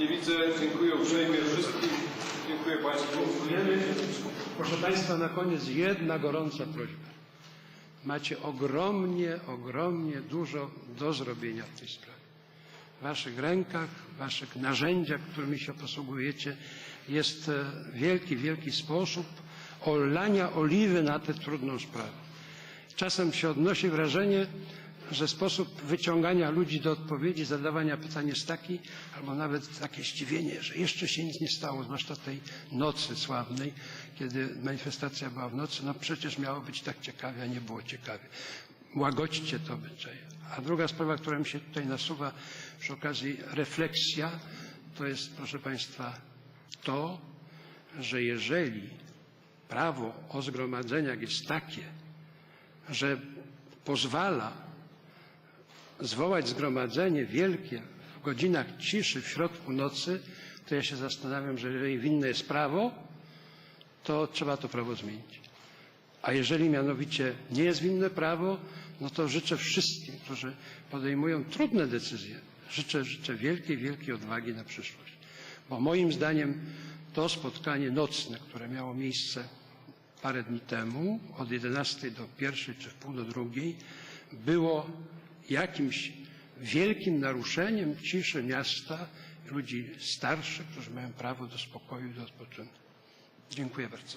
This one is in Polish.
Nie widzę. Dziękuję uprzejmie wszystkim. Dziękuję Państwu. Proszę Państwa, na koniec jedna gorąca prośba. Macie ogromnie, ogromnie dużo do zrobienia w tej sprawie. W Waszych rękach, w Waszych narzędziach, którymi się posługujecie, jest e, wielki, wielki sposób olania oliwy na tę trudną sprawę. Czasem się odnosi wrażenie, że sposób wyciągania ludzi do odpowiedzi, zadawania pytań jest taki, albo nawet takie zdziwienie, że jeszcze się nic nie stało, zwłaszcza tej nocy sławnej, kiedy manifestacja była w nocy. No przecież miało być tak ciekawie, a nie było ciekawie. Łagodźcie to obyczaje. A druga sprawa, która mi się tutaj nasuwa przy okazji refleksja, to jest, proszę Państwa, to, że jeżeli prawo o zgromadzeniach jest takie, że pozwala zwołać zgromadzenie wielkie w godzinach ciszy w środku nocy, to ja się zastanawiam, że jeżeli winne jest prawo, to trzeba to prawo zmienić. A jeżeli mianowicie nie jest winne prawo, no to życzę wszystkim, którzy podejmują trudne decyzje, życzę, życzę wielkiej, wielkiej odwagi na przyszłość. Bo moim zdaniem to spotkanie nocne, które miało miejsce parę dni temu, od 11 do 1 czy w pół do drugiej, było jakimś wielkim naruszeniem ciszy miasta, ludzi starszych, którzy mają prawo do spokoju i do odpoczynku. Dziękuję bardzo.